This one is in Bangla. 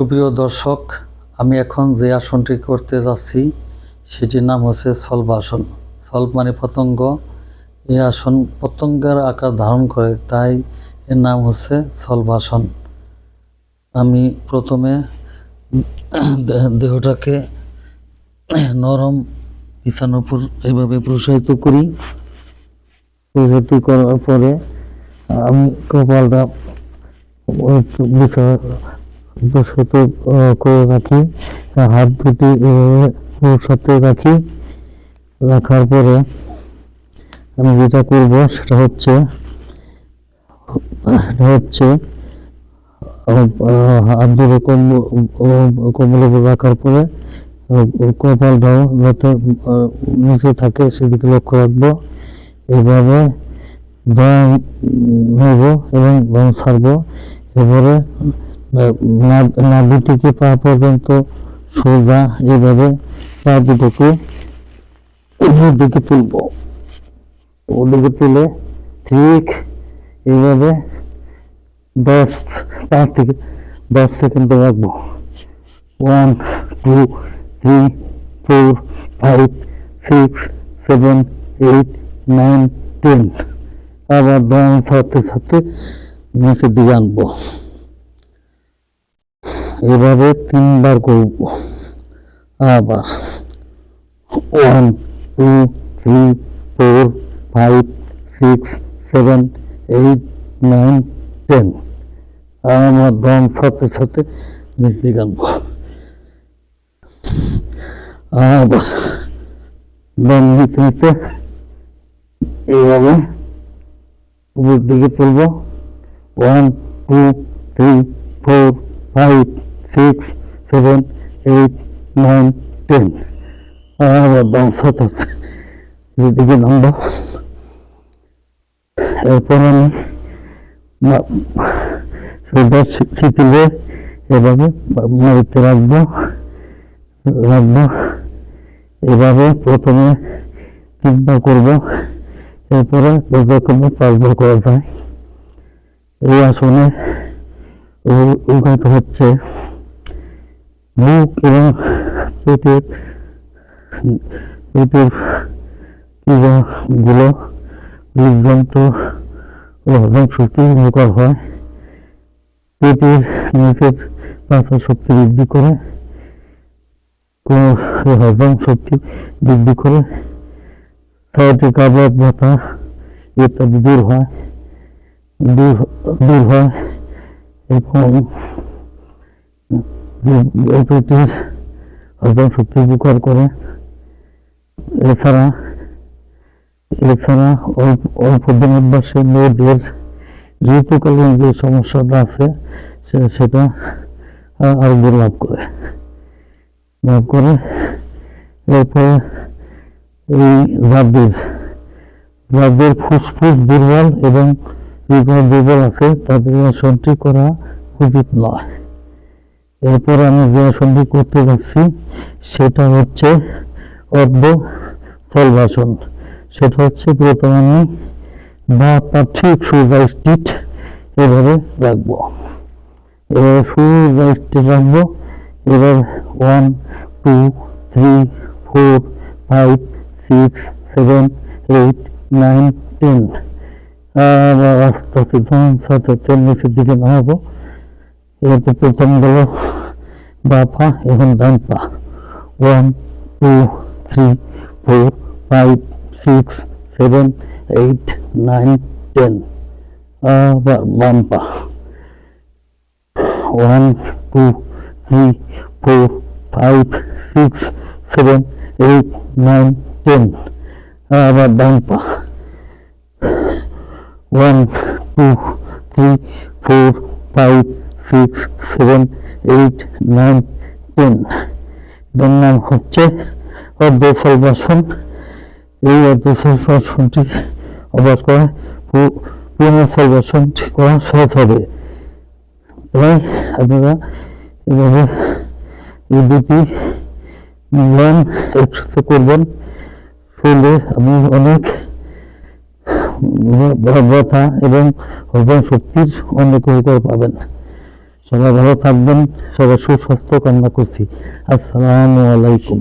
সুপ্রিয় দর্শক, আমি এখন যে আসনটি করতে যাচ্ছি, সেটির নাম হচ্ছে সলভ আসন সলভ মানে পতঙ্গ। এই আসন পতঙ্গের আকার ধারণ করে, তাই এর নাম হচ্ছে সলভ আসন আমি প্রথমে দেহটাকে নরম বিছানার উপর এইভাবে প্রসারিত করি। প্রসারিত করার পরে আমি কপালটা আহ, করে রাখি হাত দুটি এভাবে সাথে রাখি রাখার পরে আমি যেটা করব সেটা হচ্ছে সেটা হচ্ছে হাত দুটো কম্বলের রাখার পরে কপালটাও যাতে নিচে থাকে সেদিকে লক্ষ্য রাখব। এইভাবে দম নেব এবং দম ছাড়বো। এবারে নাভি থেকে পা পর্যন্ত সোজা এইভাবে পা দুটোকে উপর দিকে তুলব। ওদিকে তুলে ঠিক এইভাবে দশ, পাঁচ থেকে দশ সেকেন্ড রাখব। One, two, three, four, five, six, seven, eight, nine, ten. আবার দম ছাড়তে ছাড়তে নিচের দিকে আনব। এভাবে তিনবার করব। আবার one two three four five six seven eight nine ten আমার দম সাথে সাথে নিচ আনব আবার দম নিতে নিতে এইভাবে উপর দিকে তুলব one two three four five six seven eight nine ten আবার দম সাত যেদিকে নামব এরপর আমি শরীরটা এভাবে মারিতে রাখব। রাখব। এভাবে প্রথমে তিনবার করব। এরপরে পর্যায়ক্রমে পাঁচবার করা যায়। এই আসনে উন্নত হচ্ছে। মুখ এবং পেটের পেটেরগুলো হৃদযন্ত্র ও হজম শক্তি উপকার হয়। পেটের নিচের পাচন শক্তি বৃদ্ধি করে হজম শক্তি বৃদ্ধি করে সাইটে কাবলাত ব্যথা ইত্যাদি দূর হয়, দূর দূর হয় এবং পেটের হজম শক্তি উপকার করে। এছাড়া এছাড়া অল্প দিন অভ্যাসে মেয়েদের ঋতুকালীন যে সমস্যাটা আছে সেটা আরোগ্য লাভ করে। লাভ করে, এরপরে এই যাদের যাদের ফুসফুস দুর্বল এবং দুর্বল আছে, তাদের আসনটি করা উচিত নয়। এরপর আমি যে আসনটি করতে যাচ্ছি, সেটা হচ্ছে অর্ধ সলভাসন সেটা হচ্ছে প্রথমে বা তার ঠিক সোজা স্টিট এভাবে রাখব। এবার সোজা স্টিট রাখব। এবার one, two, three, four, five, six, seven, eight, nine, ten. আর আস্তে আস্তে ধরুন সাথে তেল নিচের দিকে নামাবো। এরপর প্রথম গেল বা পা এখন ডান পা। One, two, three, four, five, six, seven, eight, nine, ten. আবার বাম পা। One, two, three, four, five, six, seven, eight, nine, ten. আবার ডান পা। One, two, three, four, five six seven eight nine ten এর নাম হচ্ছে অর্ধসলবাসন এই অর্ধসলবাসনটি অভ্যাস করা পু- পূর্ণ সলবাসনটি করা সহজ হবে। তাই আপনারা এভাবে এই দুটি মিলান একসাথে করবেন। করলে আপনি অনেক ব্যথা এবং হজম শক্তির অনেক উপকার পাবেন। সবাই ভালো থাকবেন সবাই সুস্বাস্থ্য কামনা করছি। আসসালামু আলাইকুম।